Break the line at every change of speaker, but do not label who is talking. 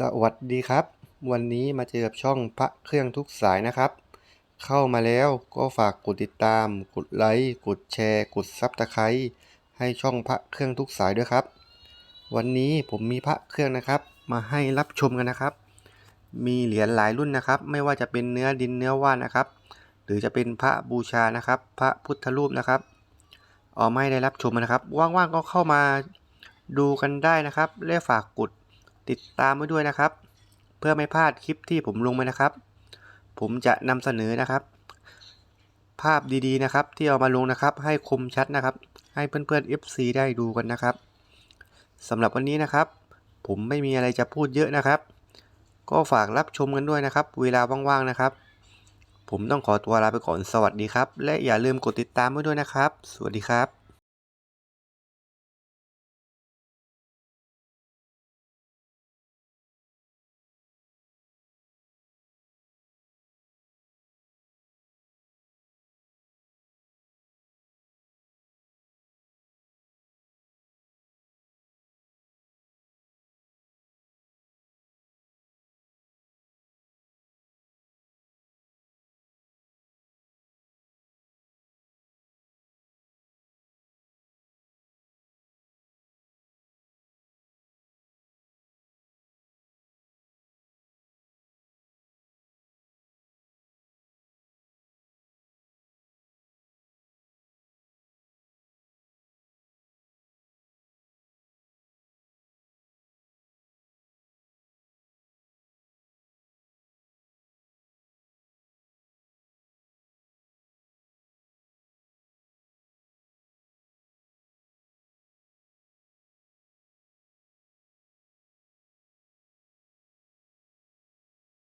สวัสดีครับ วันนี้มาเจอกับช่องพระเครื่องทุกสายนะครับ เข้ามาแล้วก็ฝากกดติดตาม กดไลค์กดแชร์ กดซับสไครต์ให้ช่องพระเครื่องทุกสายด้วยครับ วันนี้ผมมีพระเครื่องนะครับ มาให้รับชมกันนะครับ มีเหรียญหลายรุ่นนะครับ ไม่ว่าจะเป็นเนื้อดินเนื้อว่านนะครับ หรือจะเป็นพระบูชานะครับ พระพุทธรูปนะครับเอาไม่ได้รับชมนะครับ ว่างๆก็เข้ามาดูกันได้นะครับและฝากกด ติดตามไว้ด้วยนะครับ เพื่อไม่พลาดคลิปที่ผมลงไปนะครับ ผมจะนำเสนอนะครับ ภาพดีๆนะครับ ที่เอามาลงนะครับ ให้คมชัดนะครับ ให้เพื่อนๆ FC ได้ดูกันนะครับสำหรับวันนี้นะครับ ผมไม่มีอะไรจะพูดเยอะนะครับ ก็ฝากรับชมกันด้วยนะครับ เวลาว่างๆนะครับ ผมต้องขอตัวลาไปก่อนสวัสดีครับ และอย่าลืมกดติดตามไว้ด้วยนะครับ สวัสดีครับ